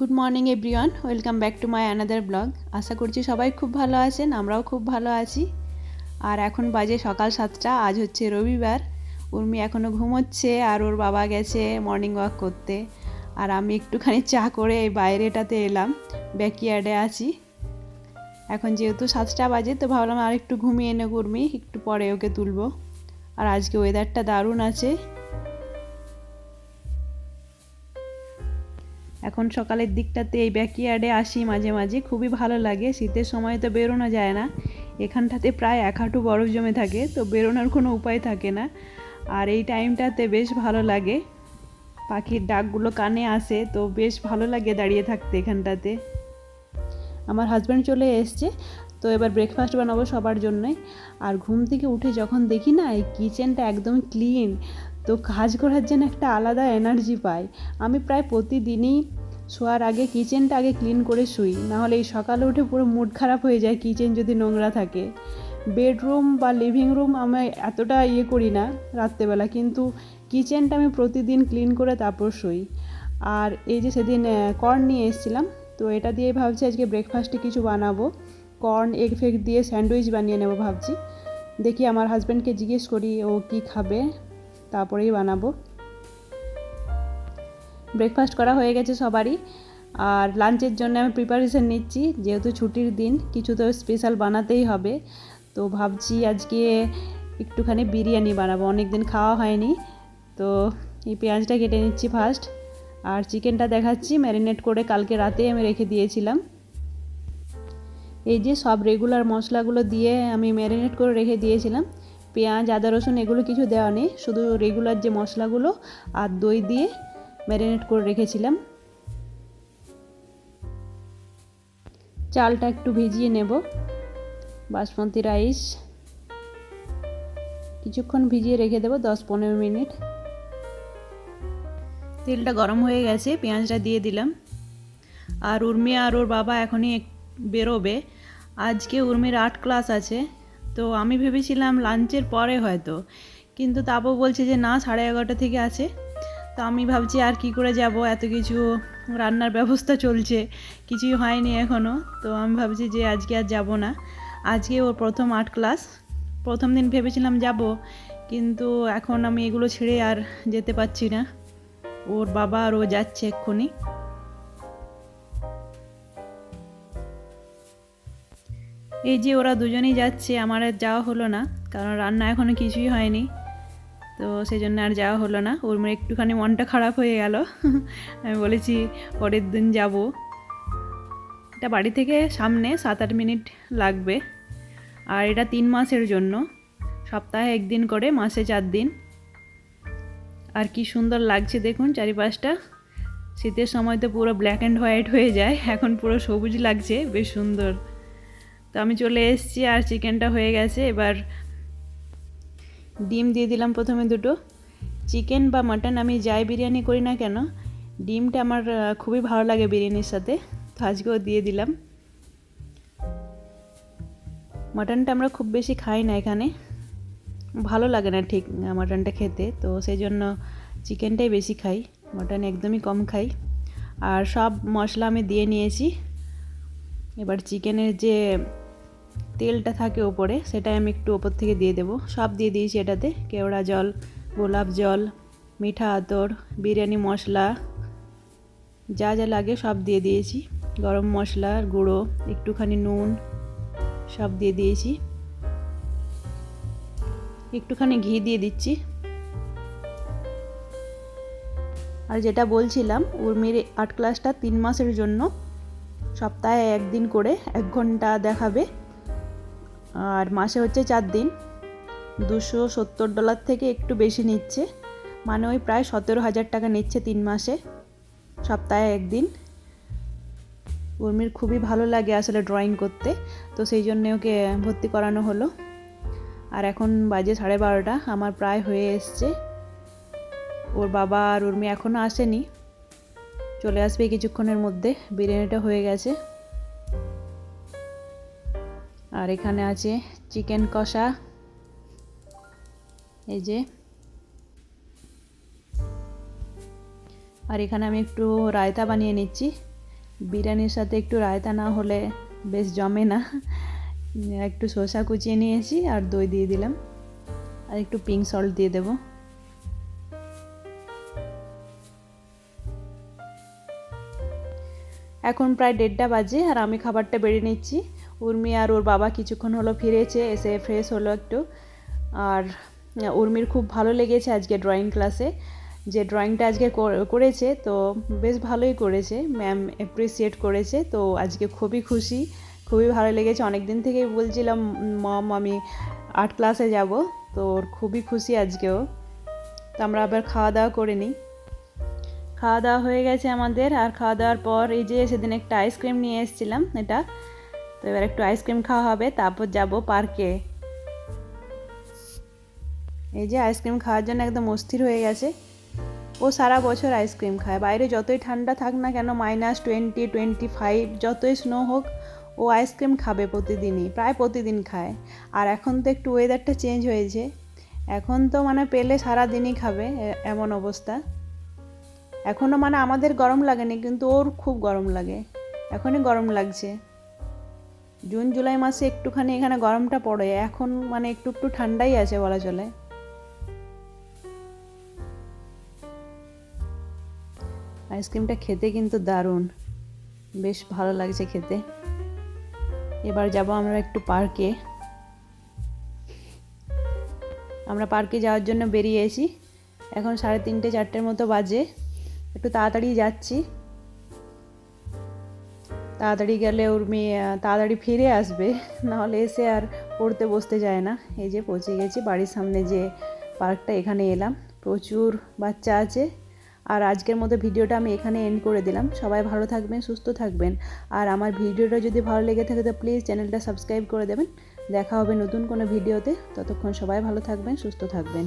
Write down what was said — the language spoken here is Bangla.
Good morning everyone welcome back to my another blog আশা করছি সবাই খুব ভালো আছেন, আমরাও খুব ভালো আছি। আর এখন বাজে সকাল সাতটা, আজ হচ্ছে রবিবার। উর্মি এখনও ঘুমোচ্ছে আর ওর বাবা গেছে মর্নিং ওয়াক করতে। আর আমি একটুখানি চা করে এই বাইরেটাতে এলাম ব্যাকইয়ার্ডে আছি। এখন যেহেতু সাতটা বাজে, তো ভাবলাম আর একটু ঘুমিয়ে নেব উর্মি, একটু পরে ওকে তুলবো। আর আজকে ওয়েদারটা দারুণ আছে। এখন সকালের দিকটাতে এই ব্যাকইয়ার্ডে আসি মাঝে মাঝে, খুবই ভালো লাগে, শীতের সময় তো বেরোনো যায় না। এখানটাতে প্রায় এক হাঁটু বরফ জমে থাকে, তো বেরোনোর কোনো উপায় থাকে না। আর এই টাইমটাতে বেশ ভালো লাগে। পাখির ডাকগুলো কানে আসে, তো বেশ ভালো লাগে দাঁড়িয়ে থাকতে এখানটাতে। আমার হাজব্যান্ড চলে এসছে, তো এবার ব্রেকফাস্ট বানাবো সবার জন্যই আর ঘুম থেকে উঠে যখন দেখি না, এই কিচেনটা একদম ক্লিন তো কাজ করার জন্য একটা আলাদা এনার্জি পাই। আমি প্রায় প্রতিদিনই শোয়ার আগে কিচেনটা আগে ক্লিন করে শুই। নাহলে এই সকালে উঠে পুরো মুড খারাপ হয়ে যায় কিচেন যদি নোংরা থাকে। বেডরুম বা লিভিং রুম আমি এতটা ইয়ে করি না রাত্রেবেলা। কিন্তু কিচেনটা আমি প্রতিদিন ক্লিন করে তারপর শুই। আর এই যে সেদিন কর্ন নিয়ে এসেছিলাম, তো এটা দিয়ে ভাবছি আজকে ব্রেকফাস্টে কিছু বানাবো। কর্ন এগ ফেগ দিয়ে স্যান্ডউইচ বানিয়ে নেব ভাবছি। দেখি আমার হাজব্যান্ডকে জিজ্ঞেস করি ও কি খাবে। তারপরেই বানাবো। ব্রেকফাস্ট করা হয়ে গেছে সবারই। আর লাঞ্চের জন্য আমি প্রিপারেশান নিচ্ছি। যেহেতু ছুটির দিন, কিছু তো স্পেশাল বানাতেই হবে। তো ভাবছি আজকে একটুখানি বিরিয়ানি বানাবো। অনেক দিন খাওয়া হয়নি। তো এই পেঁয়াজটা কেটে নিচ্ছি ফার্স্ট আর চিকেনটা দেখাচ্ছি। ম্যারিনেট করে কালকে রাতে আমি রেখে দিয়েছিলাম। এই যে সব রেগুলার মশলাগুলো দিয়ে আমি ম্যারিনেট করে রেখে দিয়েছিলাম। পেঁয়াজ, আদা, রসুন এগুলো কিছু দেওয়া নেই। শুধু রেগুলার যে মশলাগুলো আর দই দিয়ে ম্যারিনেট করে রেখেছিলাম। চালটা একটু ভিজিয়ে নেব। বাসমতি রাইস। কিছুক্ষণ ভিজিয়ে রেখে দেবো, দশ পনেরো মিনিট। তেলটা গরম হয়ে গেছে, পেঁয়াজটা দিয়ে দিলাম। আর উর্মি আর ওর বাবা এখনই বেরোবে। আজকে উর্মির আর্ট ক্লাস আছে। তো আমি ভেবেছিলাম লাঞ্চের পরে হয়তো। কিন্তু তারপর বলছে যে, না, সাড়ে এগারোটা থেকে আছে। তো আমি ভাবছি, আর কি করে যাব? এত কিছু রান্নার ব্যবস্থা চলছে। কিছুই হয়নি এখনও তো আমি ভাবছি যে, আজকে আর যাব না। আজকে ওর প্রথম আর্ট ক্লাস। প্রথম দিন ভেবেছিলাম যাব, কিন্তু এখন আমি এগুলো ছেড়ে আর যেতে পারছি না। ওর বাবা আর ও যাচ্ছে এক্ষুনি। এই যে ওরা দুজনেই যাচ্ছে, আমার আর যাওয়া হলো না, কারণ রান্না এখনও কিছুই হয়নি। তো সেই জন্য আর যাওয়া হলো না। ওর মেয়ে একটুখানি মনটা খারাপ হয়ে গেল। আমি বলেছি, পরের দিন যাব। এটা বাড়ি থেকে সামনে সাত আট মিনিট লাগবে। আর এটা তিন মাসের জন্য। সপ্তাহে একদিন করে, মাসে চার দিন। আর কি সুন্দর লাগছে দেখুন চারিপাশটা। শীতের সময় তো পুরো ব্ল্যাক অ্যান্ড হোয়াইট হয়ে যায়। এখন পুরো সবুজ লাগছে, বেশ সুন্দর। তো আমি চলে এসেছি আর চিকেনটা হয়ে গেছে। এবার ডিম দিয়ে দিলাম প্রথমে দুটো। চিকেন বা মাটন আমি যাই বিরিয়ানি করি না কেন, ডিমটা আমার খুবই ভালো লাগে বিরিয়ানির সাথে, তো আজকেও দিয়ে দিলাম। মাটনটা আমরা খুব বেশি খাই না এখানে, ভালো লাগে না ঠিক মাটনটা খেতে, তো সেই জন্য চিকেনটাই বেশি খাই, মাটন একদমই কম খাই। আর সব মশলা আমি দিয়ে নিয়েছি। এবার চিকেনের যে তেলটা থাকে ওপরে, সেটাই আমি একটু ওপর থেকে দিয়ে দেবো। সব দিয়ে দিয়েছি এটাতে, কেওড়া জল, গোলাপ জল, মিঠা আতর, বিরিয়ানি মশলা, যা যা লাগে সব দিয়ে দিয়েছি। গরম মশলা, গুঁড়ো, একটুখানি নুন, সব দিয়ে দিয়েছি। একটুখানি ঘি দিয়ে দিচ্ছি। আর যেটা বলছিলাম, উর্মির আর্ট ক্লাসটা তিন মাসের জন্য সপ্তাহে একদিন করে এক ঘণ্টা দেখাবে। আর মাসে হচ্ছে চার দিন। দুশো সত্তর ডলার থেকে একটু বেশি নিচ্ছে। মানে ওই প্রায় সতেরো হাজার টাকা নিচ্ছে তিন মাসে। সপ্তাহে একদিন। উর্মির খুবই ভালো লাগে আসলে ড্রয়িং করতে। তো সেই জন্যে ওকে ভর্তি করানো হলো। আর এখন বাজে সাড়ে বারোটা। আমার প্রায় হয়ে এসছে। ওর বাবা আর উর্মি এখনও আসেনি। চলে আসবে কিছুক্ষণের মধ্যে। বিরিয়ানিটা হয়ে গেছে। আর এখানে আছে চিকেন কষা। এই যে। আর এখানে আমি একটু রায়তা বানিয়ে নিচ্ছি। বিরিয়ানির সাথে একটু রায়তা না হলে বেশ জমে না। একটু শসা কুচিয়ে নিয়েছি আর দই দিয়ে দিলাম। আর একটু পিঙ্ক সল্ট দিয়ে দেবো। এখন প্রায় দেড়টা বাজে আর আমি খাবারটা বেড়ে নিচ্ছি। উর্মি আর ওর বাবা কিছুক্ষণ হলো ফিরেছে, এসে ফ্রেশ হলো একটু। আর উর্মির খুব ভালো লেগেছে আজকে ড্রয়িং ক্লাসে যে ড্রয়িংটা আজকে করেছে, তো বেশ ভালোই করেছে ম্যাম অ্যাপ্রিসিয়েট করেছে, তো আজকে খুবই খুশি, খুবই ভালো লেগেছে। অনেক দিন থেকেই বলছিলাম, মম, আমি আর্ট ক্লাসে যাব। তো ওর খুবই খুশি আজকেও তো আমরা আবার খাওয়া দাওয়া করে নিই। খাওয়া দাওয়া হয়ে গেছে আমাদের, আর খাওয়া দাওয়ার পর এই যে সেদিন একটা আইসক্রিম নিয়ে এসেছিলাম, এটা। তো এবার একটু আইসক্রিম খাওয়া হবে, তারপর যাব পার্কে এই যে আইসক্রিম খাওয়ার জন্য একদম অস্থির হয়ে গেছে। ও সারা বছর আইসক্রিম খায়। বাইরে যতই ঠান্ডা থাক না কেন মাইনাস টোয়েন্টি টোয়েন্টি ফাইভ যতই স্নো হোক, ও আইসক্রিম খাবে প্রতিদিনই, প্রায় প্রতিদিন খায়। আর এখন তো একটু ওয়েদারটা চেঞ্জ হয়েছে। এখন তো মানে পেলে সারা দিনই খাবে এমন অবস্থা। এখনও মানে আমাদের গরম লাগেনি, কিন্তু ওর খুব গরম লাগে। এখনই গরম লাগছে। জুন, জুলাই মাসে একটুখানি এখানে গরমটা পড়ে। এখন মানে একটু একটু ঠান্ডাই আছে বলা চলে। আইসক্রিমটা খেতে কিন্তু দারুণ। বেশ ভালো লাগছে খেতে। এবার যাব আমরা একটু পার্কে। আমরা পার্কে যাওয়ার জন্য বেরিয়েছি এখন সাড়ে তিনটে, চারটের মতো বাজে। একটু তাড়াতাড়ি যাচ্ছি। তাড়াতাড়ি গেলে ওর মেয়ে তাড়াতাড়ি ফিরে আসবে। নাহলে এসে আর পড়তে বসতে যায় না। এই যে পৌঁছে গেছি, বাড়ির সামনে যে পার্কটা, এখানে এলাম। প্রচুর বাচ্চা আছে। আর আজকের মতো ভিডিওটা আমি এখানে এন্ড করে দিলাম। সবাই ভালো থাকবেন, সুস্থ থাকবেন। আর আমার ভিডিওটা যদি ভালো লেগে থাকে, তো প্লিজ চ্যানেলটা সাবস্ক্রাইব করে দেবেন। দেখা হবে নতুন কোনো ভিডিওতে। ততক্ষণ সবাই ভালো থাকবেন, সুস্থ থাকবেন।